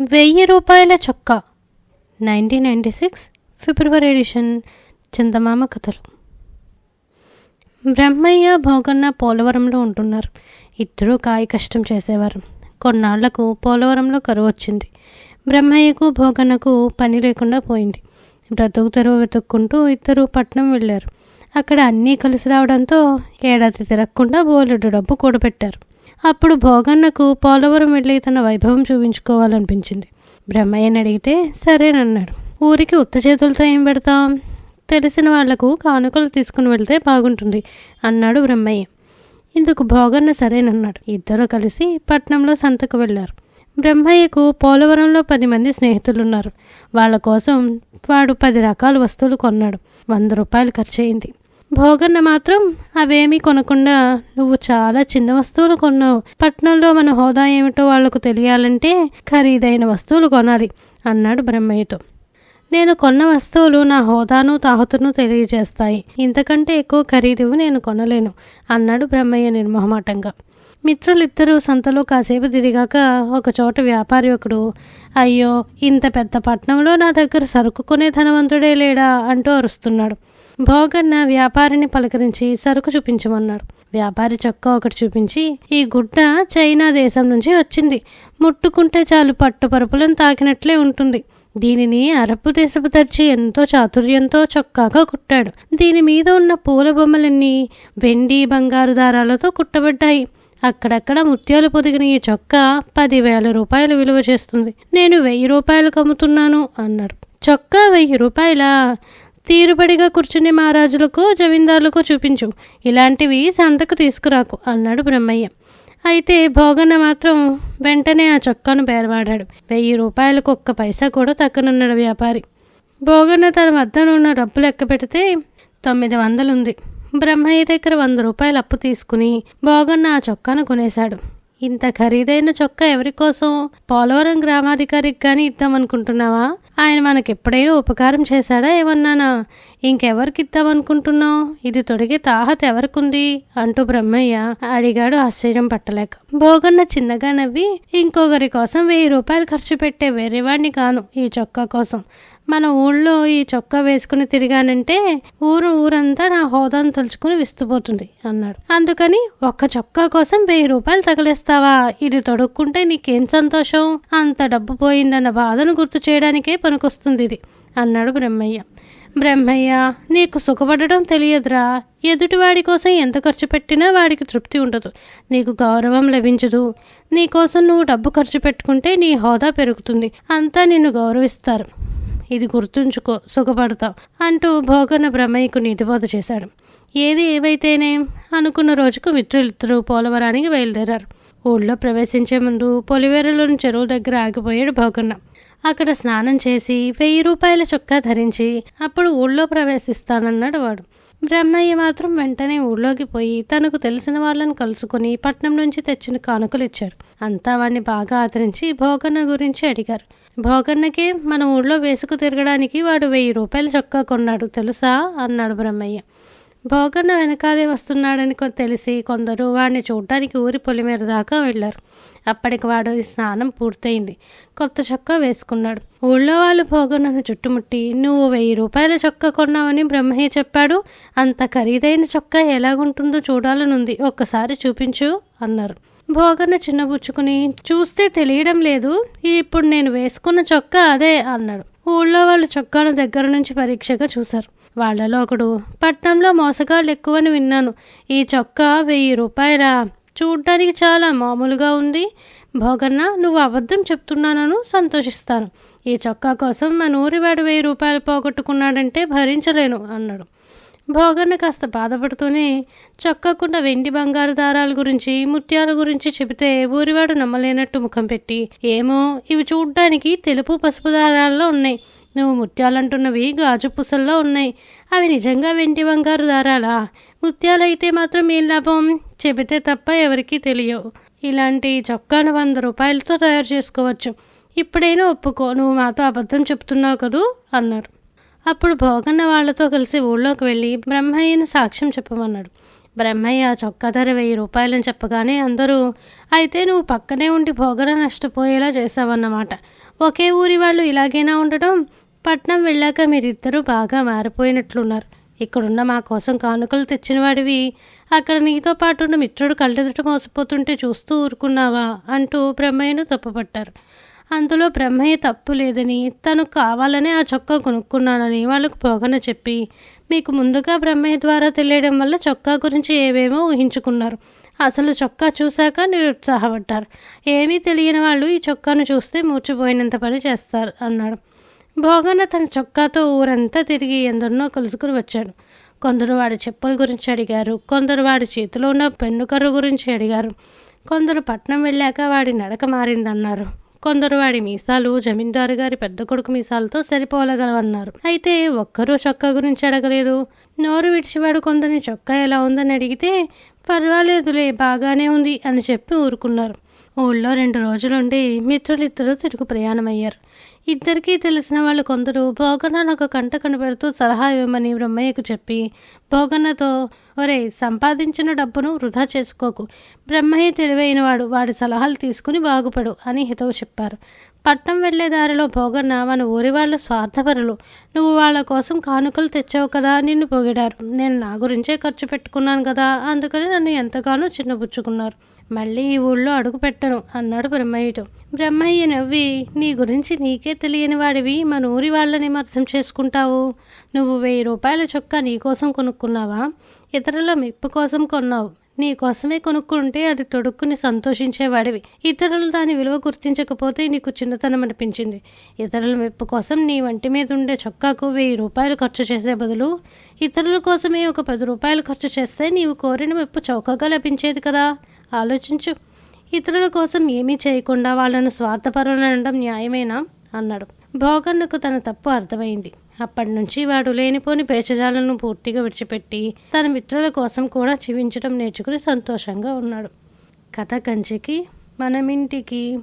వెయ్యి రూపాయల చొక్కా. Nineteen ninety six February edition Chandamama కథలు. బ్రహ్మయ్య భోగన్న పోలవరంలో ఉంటున్నారు. ఇద్దరూ కాయ కష్టం చేసేవారు. కొన్నాళ్ళకు పోలవరంలో కరువు వచ్చింది. బ్రహ్మయ్యకు భోగన్నకు పని లేకుండా పోయింది. బ్రతుకు తెరువు వెతుక్కుంటూ ఇద్దరు పట్నం వెళ్ళారు. అక్కడ అన్నీ కలిసి రావడంతో ఏడాది తిరగకుండా బోలెడు డబ్బు కూడబెట్టారు. అప్పుడు భోగన్నకు పోలవరం వెళ్ళి తన వైభవం చూపించుకోవాలనిపించింది. బ్రహ్మయ్యని అడిగితే సరేనన్నాడు. ఊరికి ఉత్త చేతులతో ఏం పెడతాం? తెలిసిన వాళ్ళకు కానుకలు తీసుకుని వెళ్తే బాగుంటుంది అన్నాడు బ్రహ్మయ్య. ఇందుకు భోగన్న సరేనన్నాడు. ఇద్దరు కలిసి పట్నంలో సంతకు వెళ్ళారు బ్రహ్మయ్యకు పోలవరంలో పది మంది స్నేహితులున్నారు. వాళ్ళ కోసం వాడు పది రకాల వస్తువులు కొన్నాడు. వంద రూపాయలు ఖర్చయింది. భోగన్న మాత్రం అవేమీ కొనకుండా నువ్వు చాలా చిన్న వస్తువులు కొన్నావు. పట్నంలో మన హోదా ఏమిటో వాళ్ళకు తెలియాలంటే ఖరీదైన వస్తువులు కొనాలి అన్నాడు బ్రహ్మయ్యతో. నేను కొన్న వస్తువులు నా హోదాను తాహతును తెలియజేస్తాయి. ఇంతకంటే ఎక్కువ ఖరీదు నేను కొనలేను అన్నాడు బ్రహ్మయ్య నిర్మోహమాటంగా. మిత్రులిద్దరూ సంతలో కాసేపు తిరిగాక ఒకచోట వ్యాపారి ఒకడు అయ్యో ఇంత పెద్ద పట్నంలో నా దగ్గర సరుకు కొనే ధనవంతుడే లేడా? అంటూ అరుస్తున్నాడు. భోగన్న వ్యాపారిని పలకరించి సరుకు చూపించమన్నాడు. వ్యాపారి చొక్కా ఒకటి చూపించి ఈ గుడ్డ చైనా దేశం నుంచి వచ్చింది. ముట్టుకుంటే చాలు పట్టుపరుపులను తాకినట్లే ఉంటుంది. దీనిని అరబ్బు దేశపు తెరిచి ఎంతో చాతుర్యంతో చొక్కాగా కుట్టాడు. దీని మీద ఉన్న పూల బొమ్మలన్నీ వెండి బంగారు దారాలతో కుట్టబడ్డాయి. అక్కడక్కడ ముత్యాలు పొదిగిన ఈ చొక్కా పదివేల రూపాయలు విలువ చేస్తుంది. నేను వెయ్యి రూపాయలకు అమ్ముతున్నాను అన్నాడు. చొక్కా వెయ్యి రూపాయల? తీరుబడిగా కూర్చుని మహారాజులకు జమీందారులకు చూపించు. ఇలాంటివి సంతకు తీసుకురాకు అన్నాడు బ్రహ్మయ్య. అయితే భోగన్న మాత్రం వెంటనే ఆ చొక్కాను బేరవాడాడు. వెయ్యి రూపాయలకు ఒక్క పైసా కూడా తక్కనున్నాడు వ్యాపారి. భోగన్న తన వద్దనున్న డబ్బు లెక్క పెడితే తొమ్మిది వందలుంది. బ్రహ్మయ్య దగ్గర వంద రూపాయలు అప్పు తీసుకుని భోగన్న ఆ చొక్కాను కొనేశాడు. ఇంత ఖరీదైన చొక్కా ఎవరి కోసం పోలవరం గ్రామాధికారికి కానీ ఇద్దామనుకుంటున్నావా? ఆయన మనకు ఎప్పుడైనా ఉపకారం చేశాడా ఏమన్నానా? ఇంకెవరికి ఇద్దామనుకుంటున్నావు ఇది తొడిగే తాహత ఎవరికుంది? అంటూ బ్రహ్మయ్య అడిగాడు ఆశ్చర్యం పట్టలేక. భోగన్న చిన్నగా నవ్వి ఇంకొకరి కోసం వెయ్యి రూపాయలు ఖర్చు పెట్టే వేరేవాడిని కాను ఈ చొక్కా కోసం. మన ఊళ్ళో ఈ చొక్కా వేసుకుని తిరిగానంటే ఊరు ఊరంతా నా హోదాను తలుచుకుని విస్తుపోతుంది అన్నాడు. అందుకని ఒక్క చొక్కా కోసం వెయ్యి రూపాయలు తగలేస్తావా? ఇది తొడుక్కుంటే నీకేం సంతోషం? అంత డబ్బు పోయిందన్న బాధను గుర్తు చేయడానికే పనికొస్తుంది ఇది అన్నాడు బ్రహ్మయ్య. బ్రహ్మయ్య నీకు సుఖపడడం తెలియదురా. ఎదుటివాడి కోసం ఎంత ఖర్చు పెట్టినా వాడికి తృప్తి ఉండదు. నీకు గౌరవం లభించదు. నీకోసం నువ్వు డబ్బు ఖర్చు పెట్టుకుంటే నీ హోదా పెరుగుతుంది. అంతా నిన్ను గౌరవిస్తారు. ఇది గుర్తుంచుకో సుఖపడతావు అంటూ భోగన బ్రహ్మయ్యకు నీతిబోధ చేశాడు. ఏది ఏవైతేనే అనుకున్న రోజుకు మిత్రులిద్దరూ పోలవరానికి బయలుదేరారు. ఊళ్ళో ప్రవేశించే ముందు పొలివేరలోని చెరువు దగ్గర ఆగిపోయాడు భోగన్న. అక్కడ స్నానం చేసి వెయ్యి రూపాయల చొక్కా ధరించి అప్పుడు ఊళ్ళో ప్రవేశిస్తానన్నాడు వాడు. బ్రహ్మయ్య మాత్రం వెంటనే ఊళ్ళోకి పోయి తనకు తెలిసిన వాళ్ళని కలుసుకుని పట్నం నుంచి తెచ్చిన కానుకలు ఇచ్చారు. అంతా వాడిని బాగా ఆదరించి భోగన్న గురించి అడిగారు. భోగన్నకే మన ఊళ్ళో వేసుకు తిరగడానికి వాడు వెయ్యి రూపాయల చొక్కా కొన్నాడు తెలుసా? అన్నాడు బ్రహ్మయ్య. భోగన్న వెనకాలే వస్తున్నాడని తెలిసి కొందరు వాడిని చూడడానికి ఊరి పొలిమేర దాకా వెళ్ళారు. అప్పటికి వాడు స్నానం పూర్తయింది. కొత్త చొక్కా వేసుకున్నాడు. ఊళ్ళో వాళ్ళు భోగన్నను చుట్టుముట్టి నువ్వు వెయ్యి రూపాయల చొక్కా కొన్నావని బ్రహ్మయ్య చెప్పాడు. అంత ఖరీదైన చొక్కా ఎలాగుంటుందో చూడాలనుంది. ఒక్కసారి చూపించు అన్నారు. భోగన చిన్నబుచ్చుకుని చూస్తే తెలియడం లేదు ఇప్పుడు నేను వేసుకున్న చొక్కా అదే అన్నాడు. ఊళ్ళో వాళ్ళు చొక్కాను దగ్గర నుంచి పరీక్షగా చూశారు. వాళ్ళలో ఒకడు పట్నంలో మోసగాళ్ళు ఎక్కువని విన్నాను. ఈ చొక్కా వెయ్యి రూపాయలా? చూడ్డానికి చాలా మామూలుగా ఉంది. భోగన్న నువ్వు అబద్ధం చెప్తున్నానను సంతోషిస్తాను. ఈ చొక్కా కోసం మన ఊరివాడు వెయ్యి రూపాయలు పోగొట్టుకున్నాడంటే భరించలేను అన్నాడు. భోగన్న కాస్త బాధపడుతూనే చొక్కకుండా వెండి బంగారు దారాల గురించి ముత్యాల గురించి చెబితే ఊరివాడు నమ్మలేనట్టు ముఖం పెట్టి ఏమో ఇవి చూడ్డానికి తెలుపు పసుపు దారాల్లో ఉన్నాయి. నువ్వు ముత్యాలంటున్నవి గాజు పుసల్లో ఉన్నాయి. అవి నిజంగా వెండి బంగారు దారాలా? ముత్యాలైతే మాత్రం ఏం లాభం? చెబితే తప్ప ఎవరికీ తెలియవు. ఇలాంటి చొక్కాను వంద రూపాయలతో తయారు చేసుకోవచ్చు. ఇప్పుడైనా ఒప్పుకో. నువ్వు మాతో అబద్ధం చెప్తున్నావు కదూ? అన్నారు. అప్పుడు భోగన్న వాళ్ళతో కలిసి ఊళ్ళోకి వెళ్ళి బ్రహ్మయ్యను సాక్ష్యం చెప్పమన్నాడు. బ్రహ్మయ్య చొక్కా ధర వెయ్యి రూపాయలని చెప్పగానే అందరూ అయితే నువ్వు పక్కనే ఉండి భోగన నష్టపోయేలా చేసావన్నమాట ఒకే ఊరి వాళ్ళు ఇలాగైనా ఉండటం పట్నం వెళ్ళాక మీరిద్దరూ బాగా మారిపోయినట్లున్నారు. ఇక్కడున్న మా కోసం కానుకలు తెచ్చిన వాడివి అక్కడ నీతో పాటు ఉన్న మిత్రుడు కళ్ళెదుట మోసపోతుంటే చూస్తూ ఊరుకున్నావా? అంటూ బ్రహ్మయ్యను తప్పుపట్టారు. అందులో బ్రహ్మయ్య తప్పు లేదని తను కావాలనే ఆ చొక్కా కొనుక్కున్నానని వాళ్ళకు పోగన చెప్పి మీకు ముందుగా బ్రహ్మయ్య ద్వారా తెలియడం వల్ల చొక్కా గురించి ఏవేమో ఊహించుకున్నారు. అసలు చొక్కా చూశాక నిరుత్సాహపడ్డారు. ఏమీ తెలియని వాళ్ళు ఈ చొక్కాను చూస్తే మూర్చిపోయినంత పని చేస్తారు అన్నాడు. భోగన తన చొక్కాతో ఊరంతా తిరిగి ఎందరినో కలుసుకుని వచ్చాడు. కొందరు వాడి చెప్పుల గురించి అడిగారు. కొందరు వాడి చేతిలో ఉన్న పెన్ను కర్ర గురించి అడిగారు. కొందరు పట్నం వెళ్ళాక వాడి నడక మారిందన్నారు. కొందరు వాడి మీసాలు జమీందారు గారి పెద్ద కొడుకు మీసాలతో సరిపోలగలవన్నారు. అయితే ఒక్కరూ చొక్కా గురించి అడగలేదు. నోరు విడిచివాడు కొందరిని చొక్కా ఎలా ఉందని అడిగితే పర్వాలేదులే బాగానే ఉంది అని చెప్పి ఊరుకున్నారు. ఊళ్ళో రెండు రోజులుండి మిత్రులిద్దరూ తిరుగు ప్రయాణమయ్యారు. ఇద్దరికీ తెలిసిన వాళ్ళు కొందరు భోగన ఒక కంట కనిపెడుతూ సలహా ఇవ్వమని బ్రహ్మయ్యకు చెప్పి భోగన్నతో ఒరే సంపాదించిన డబ్బును వృధా చేసుకోకు. బ్రహ్మయ్య తెలివైన వాడు వాడి సలహాలు తీసుకుని బాగుపడు అని హితవు చెప్పారు. పట్నం వెళ్ళే దారిలో భోగన్న మన ఊరి వాళ్ళ స్వార్థపరులు. నువ్వు వాళ్ళ కోసం కానుకలు తెచ్చావు కదా నిన్ను పొగిడారు. నేను నా గురించే ఖర్చు పెట్టుకున్నాను కదా అందుకని నన్ను ఎంతగానో చిన్నపుచ్చుకున్నారు. మళ్ళీ ఈ ఊళ్ళో అడుగు పెట్టను అన్నాడు బ్రహ్మయ్యతో. బ్రహ్మయ్య నవ్వి నీ గురించి నీకే తెలియని వాడివి మన ఊరి వాళ్ళని అర్థం చేసుకుంటావు. నువ్వు వెయ్యి రూపాయల చొక్కా నీకోసం కొనుక్కున్నావా? ఇతరుల మెప్పు కోసం కొన్నావు. నీ కోసమే కొనుక్కుంటే అది తొడుక్కుని సంతోషించేవాడివి. ఇతరులు దాని విలువ గుర్తించకపోతే నీకు చిన్నతనం అనిపించింది. ఇతరుల మెప్పు కోసం నీ వంటి మీద ఉండే చొక్కాకు వెయ్యి రూపాయలు ఖర్చు చేసే బదులు ఇతరుల కోసమే ఒక పది రూపాయలు ఖర్చు చేస్తే నీవు కోరిన మెప్పు చౌకగా లభించేది కదా. ఆలోచించు. ఇతరుల కోసం ఏమీ చేయకుండా వాళ్ళను స్వార్థపరులనడం న్యాయమేనా? అన్నాడు. భోగన్నకు తన తప్పు అర్థమైంది. అప్పటి నుంచి వాడు లేనిపోని పేచజాలను పూర్తిగా విడిచిపెట్టి తన మిత్రుల కోసం కూడా జీవించడం నేర్చుకుని సంతోషంగా ఉన్నాడు. కథ కంచికి మనమింటికి.